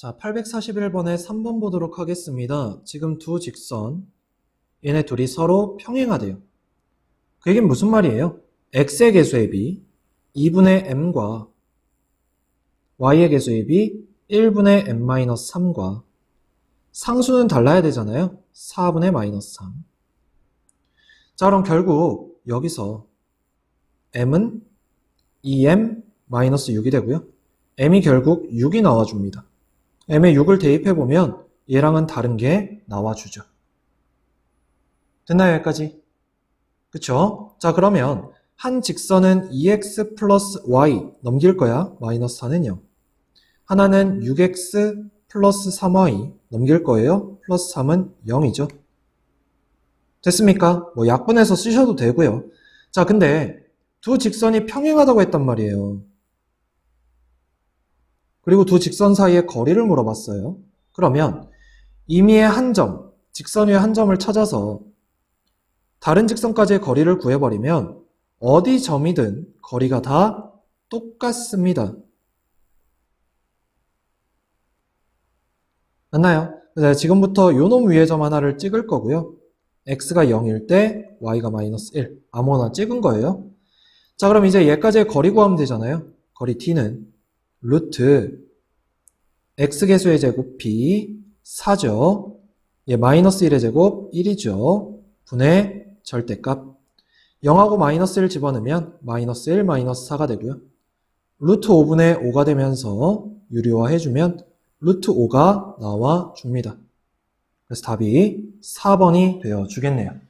자, 841번에 3번 보도록 하겠습니다. 지금 두 직선, 얘네 둘이 서로 평행하대요. 그 얘기는 무슨 말이에요? x의 개수의 비 2분의 m과 y의 개수의 비 1분의 m-3과 상수는 달라야 되잖아요. 4분의 마이너스 3. 자, 그럼 결국 여기서 m은 2m 마이너스 6이 되고요. m이 결국 6이 나와줍니다. M에 6을 대입해보면 얘랑은 다른 게 나와주죠. 됐나요, 여기까지? 그쵸? 자, 그러면 한 직선은 2x 플러스 y 넘길 거야. 마이너스 4는요. 하나는 6x 플러스 3y 넘길 거예요. 플러스 3은 0이죠. 됐습니까? 뭐 약분해서 쓰셔도 되고요. 자, 근데 두 직선이 평행하다고 했단 말이에요. 그리고 두 직선 사이의 거리를 물어봤어요. 그러면 임의의 한 점, 직선 위의 한 점을 찾아서 다른 직선까지의 거리를 구해버리면 어디 점이든 거리가 다 똑같습니다. 맞나요? 그래서 지금부터 요놈 위의 점 하나를 찍을 거고요. x가 0일 때 y가 마이너스 1 아무거나 찍은 거예요. 자 그럼 이제 얘까지의 거리 구하면 되잖아요. 거리 t는 루트 x 개수의 제곱 b 4죠. 얘 마이너스 1의 제곱 1이죠. 분의 절대값 0하고 마이너스 1 집어넣으면 마이너스 1 마이너스 4가 되고요. 루트 5분의 5가 되면서 유리화 해주면 루트 5가 나와 줍니다. 그래서 답이 4번이 되어 주겠네요.